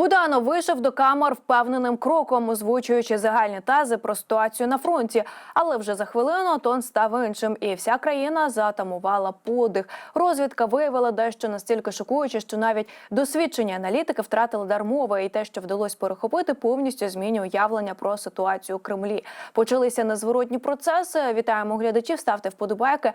Буданов вийшов до камер впевненим кроком, озвучуючи загальні тези про ситуацію на фронті. Але вже за хвилину тон став іншим, і вся країна затамувала подих. Розвідка виявила дещо настільки шокуюче, що навіть досвідчені аналітики втратили дар мови, і те, що вдалося перехопити, повністю змінює уявлення про ситуацію у Кремлі. Почалися незворотні процеси. Вітаємо глядачів, ставте вподобайки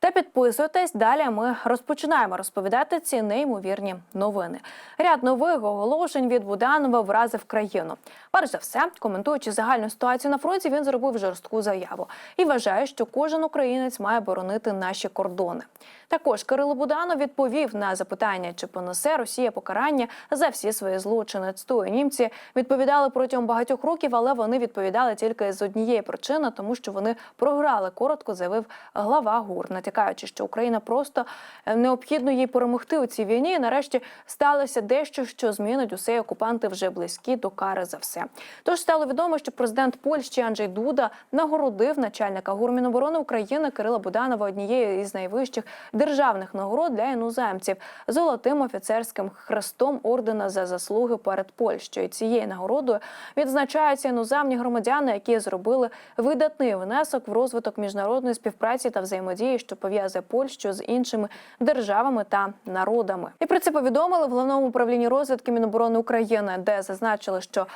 та підписуйтесь. Далі ми розпочинаємо розповідати ці неймовірні новини. Ряд нових оголошень від Буданова вразив країну. Перш за все, коментуючи загальну ситуацію на фронті, він зробив жорстку заяву і вважає, що кожен українець має боронити наші кордони. Також Кирило Буданов відповів на запитання, чи понесе Росія покарання за всі свої злочини. Цитую, німці відповідали протягом багатьох років, але вони відповідали тільки з однієї причини, тому що вони програли. Коротко заявив глава ГУР, натякаючи, що Україна просто е, необхідно їй перемогти у цій війні. І нарешті сталося дещо, що змінить усе. Окупанти вже близькі до кари за все. Тож стало відомо, що президент Польщі Анджей Дуда нагородив начальника гурміноборони України Кирила Буданова однією із найвищих державних нагород для іноземців золотим офіцерським хрестом ордена за заслуги перед Польщею. Цією нагородою відзначаються іноземні громадяни, які зробили видатний внесок в розвиток міжнародної співпраці та взаємодії, що пов'язує Польщу з іншими державами та народами. І про це повідомили в головному управлінні розвідки Міноборони України, де зазначили, що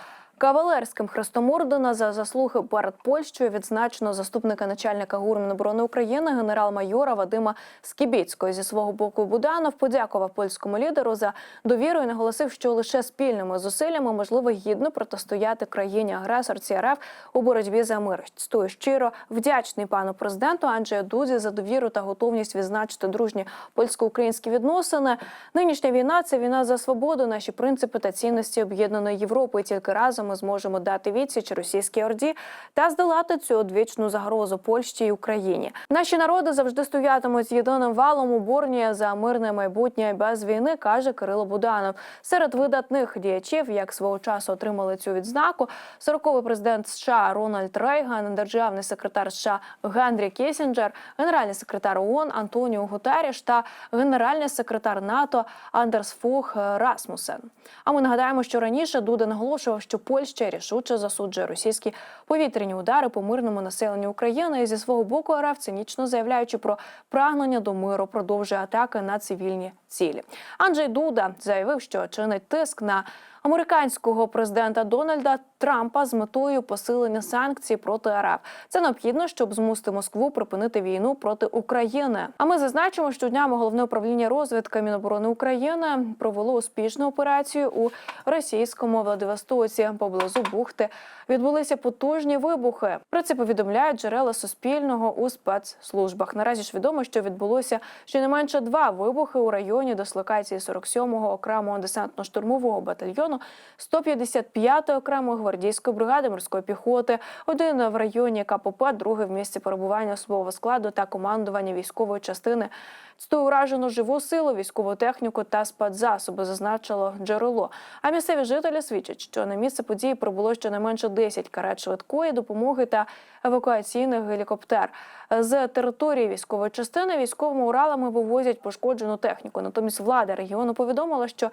Кавалерським хрестом ордена за заслуги перед Польщею відзначено заступника начальника ГУР Міноборони України генерал-майора Вадима Скібіцького. Зі свого боку Буданов подякував польському лідеру за довіру і наголосив, що лише спільними зусиллями можливо гідно протистояти країні агресорці РФ у боротьбі за мир. Стою щиро вдячний пану президенту Анджею Дузі за довіру та готовність відзначити дружні польсько-українські відносини. Нинішня війна це війна за свободу, наші принципи та цінності об'єднаної Європи. І тільки разом ми зможемо дати відсіч російській орді та здолати цю одвічну загрозу Польщі і Україні. Наші народи завжди стоятимуть з єдиним валом у борні за мирне майбутнє без війни, каже Кирило Буданов. Серед видатних діячів, як свого часу отримали цю відзнаку, 40-й президент США Рональд Рейган, державний секретар США Генрі Кісінджер, генеральний секретар ООН Антоніо Гутеріш та генеральний секретар НАТО Андерс Фух Расмусен. А ми нагадаємо, що раніше Дуда наголошував, що Польща рішуче засуджує російські повітряні удари по мирному населенню України і зі свого боку РФ цинічно заявляючи про прагнення до миру, продовжує атаки на цивільні цілі. Анджей Дуда заявив, що чинить тиск на американського президента Дональда Трампа з метою посилення санкцій проти РФ. Це необхідно, щоб змусити Москву припинити війну проти України. А ми зазначимо, що днями головне управління розвідки Міноборони України провело успішну операцію у російському Владивостоці поблизу бухти. Відбулися потужні вибухи. Про це повідомляють джерела Суспільного у спецслужбах. Наразі ж відомо, що відбулося щонайменше два вибухи у районі дислокації 47-го окремого десантно-штурмового батальйону 155-ї окремої гвардійської бригади морської піхоти, один в районі КПП, другий в місці перебування особового складу та командування військової частини. Цитую уражену живу силу, військову техніку та спецзасоби, зазначило джерело. А місцеві жителі свідчать, що на місце події прибуло щонайменше 10 карет швидкої допомоги та евакуаційних гелікоптер. З території військової частини військовими уралами вивозять пошкоджену техніку. Натомість влада регіону повідомила, що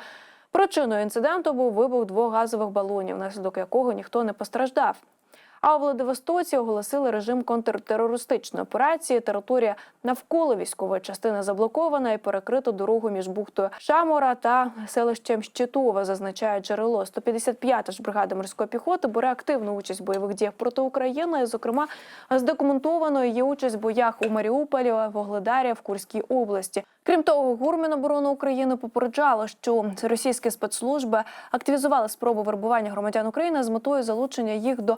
Причиною інциденту був вибух двох газових балонів, внаслідок якого ніхто не постраждав. А у Владивостоці оголосили режим контртерористичної операції. Територія навколо військової частини заблокована і перекрито дорогу між бухтою Шамора та селищем Щитове, зазначає джерело. 155-та ж бригада морської піхоти бере активну участь в бойових діях проти України. Зокрема, здокументовано її участь в боях у Маріуполі, Вогледарі, в Курській області. Крім того, ГУР Міноборони України попереджало, що російські спецслужби активізували спробу вербування громадян України з метою залучення їх до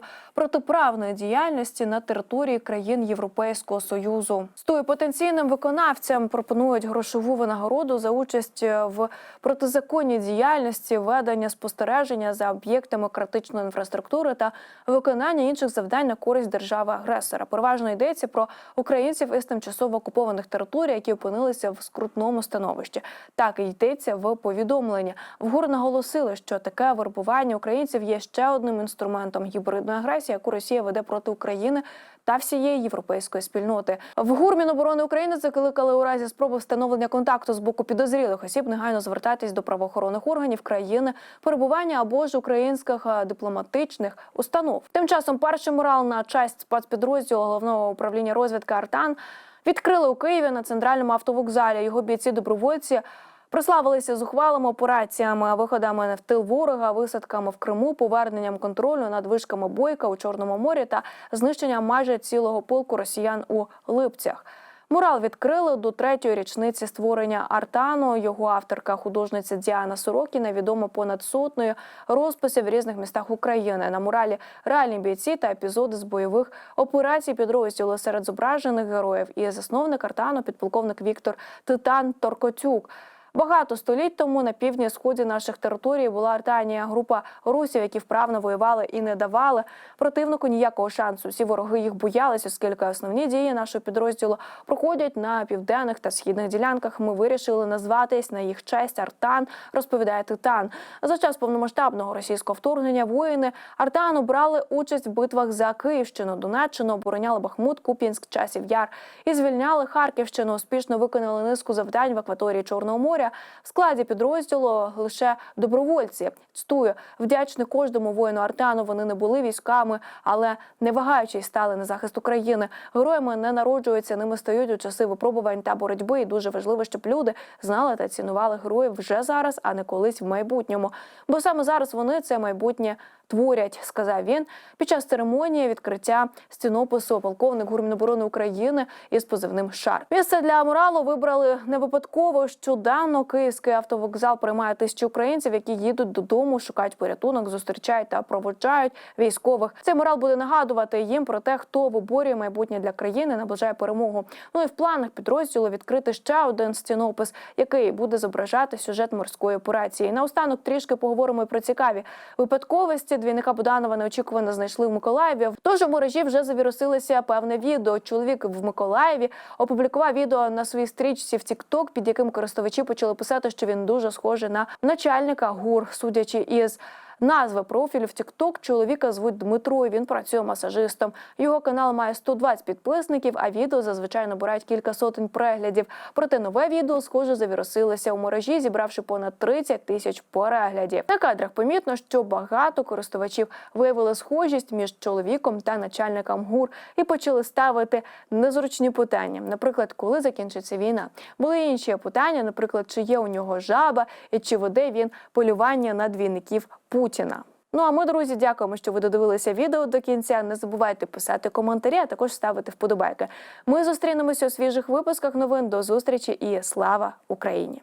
протиправної діяльності на території країн Європейського союзу. Стою потенційним виконавцям пропонують грошову винагороду за участь в протизаконній діяльності, ведення спостереження за об'єктами критичної інфраструктури та виконання інших завдань на користь держави агресора. Переважно йдеться про українців із тимчасово окупованих територій, які опинилися в скрутному становищі. Так і йдеться в повідомленні. В ГУР наголосили, що таке вербування українців є ще одним інструментом гібридної агресії, яку Росія веде проти України та всієї європейської спільноти. В ГУР Міноборони України закликали у разі спроби встановлення контакту з боку підозрілих осіб негайно звертатись до правоохоронних органів країни, перебування або ж українських е, дипломатичних установ. Тим часом перший мурал на честь спецпідрозділу головного управління розвідки Артан відкрили у Києві на центральному автовокзалі. Його бійці добровольці. Прославилися зухвалими операціями, виходами в тил ворога, висадками в Криму, поверненням контролю над вишками бойка у Чорному морі та знищенням майже цілого полку росіян у Липцях. Мурал відкрили до третьої річниці створення Артану. Його авторка, художниця Діана Сорокіна, відома понад сотнею розписів в різних містах України. На муралі реальні бійці та епізоди з бойових операцій підрозділу серед зображених героїв. І засновник Артану, підполковник Віктор Титан Торкотюк. Багато століть тому на півдні сході наших територій була Артанія, група русів, які вправно воювали і не давали противнику ніякого шансу. Всі вороги їх боялися, оскільки основні дії нашого підрозділу проходять на південних та східних ділянках. Ми вирішили назватись на їх честь Артан, розповідає Титан. За час повномасштабного російського вторгнення воїни Артану брали участь в битвах за Київщину, Донеччину, обороняли Бахмут, Куп'янськ, Часів Яр і звільняли Харківщину. Успішно виконали низку завдань в акваторії Чорного моря. В складі підрозділу лише добровольці. Цитую, вдячний кожному воїну Артану. Вони не були військами, але не вагаючись стали на захист України. Героями не народжуються, ними стають у часи випробувань та боротьби. І дуже важливо, щоб люди знали та цінували героїв вже зараз, а не колись в майбутньому. Бо саме зараз вони це майбутнє творять, сказав він під час церемонії відкриття стінопису полковник Гурміноборони України із позивним Шар. Місце для муралу вибрали не випадково. Щоденно київський автовокзал приймає тисячі українців, які їдуть додому, шукають порятунок, зустрічають та проводжають військових. Цей мурал буде нагадувати їм про те, хто виборює майбутнє для країни, наближає перемогу. Ну і в планах підрозділу відкрити ще один стінопис, який буде зображати сюжет морської операції. Наостанок трішки поговоримо і про цікаві випадковості. Двійника Буданова неочікувано знайшли в Миколаєві. Тож у мережі вже завірусилося певне відео. Чоловік в Миколаєві опублікував відео на своїй стрічці в TikTok, під яким користувачі почали писати, що він дуже схожий на начальника ГУР, судячи із. Назви профілю в TikTok чоловіка звуть Дмитро. і Він працює масажистом. Його канал має 120 підписників, а відео зазвичай набирають кілька сотень переглядів. Проте нове відео, схоже, завірусилося у мережі, зібравши понад 30 тисяч переглядів. На кадрах помітно, що багато користувачів виявили схожість між чоловіком та начальником ГУР і почали ставити незручні питання. Наприклад, коли закінчиться війна. Були інші питання, наприклад, чи є у нього жаба і чи веде він полювання на двійників Путіна. Ну а ми, друзі, дякуємо, що ви додивилися відео до кінця. Не забувайте писати коментарі, а також ставити вподобайки. Ми зустрінемося у свіжих випусках новин. До зустрічі і слава Україні!